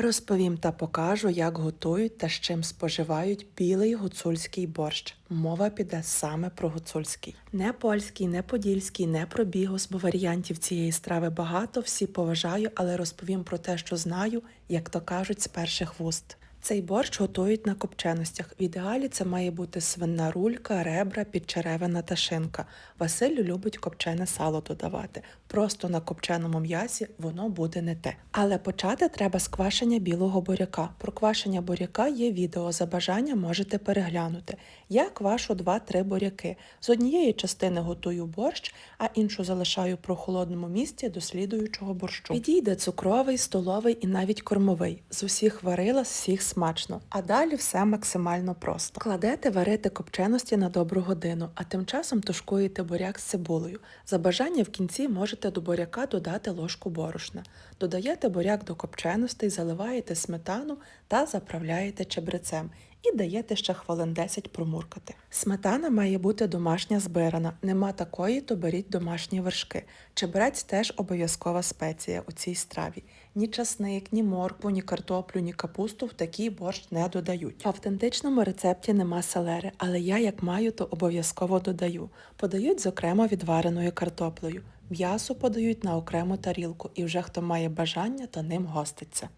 Розповім та покажу, як готують та з чим споживають білий гуцульський борщ. Мова піде саме про гуцульський. Не польський, не подільський, не про бігос, бо варіантів цієї страви багато, всі поважаю, але розповім про те, що знаю, як то кажуть, з перших вуст. Цей борщ готують на копченостях. В ідеалі це має бути свинна рулька, ребра, підчеревина та шинка. Василю любить копчене сало додавати. Просто на копченому м'ясі воно буде не те. Але почати треба з квашення білого буряка. Про квашення буряка є відео. За бажанням можете переглянути. Я квашу 2-3 буряки. З однієї частини готую борщ, а іншу залишаю в прохолодному місці до слідуючого борщу. Підійде цукровий, столовий і навіть кормовий. З усіх варила, з всіх смачно. А далі все максимально просто. Кладете варити копченості на добру годину, а тим часом тушкуєте буряк з цибулею. За бажання в кінці можете до буряка додати ложку борошна. Додаєте буряк до копченостей, заливаєте сметану та заправляєте чебрецем. І даєте ще хвилин 10 промуркати. Сметана має бути домашня збирана. Нема такої, то беріть домашні вершки. Чебрець теж обов'язкова спеція у цій страві. Ні часник, ні моркву, ні картоплю, ні капусту в такий борщ не додають. В автентичному рецепті нема селери, але я як маю, то обов'язково додаю. Подають з окремо відвареною картоплею. М'ясо подають на окрему тарілку, і вже хто має бажання, то ним гоститься.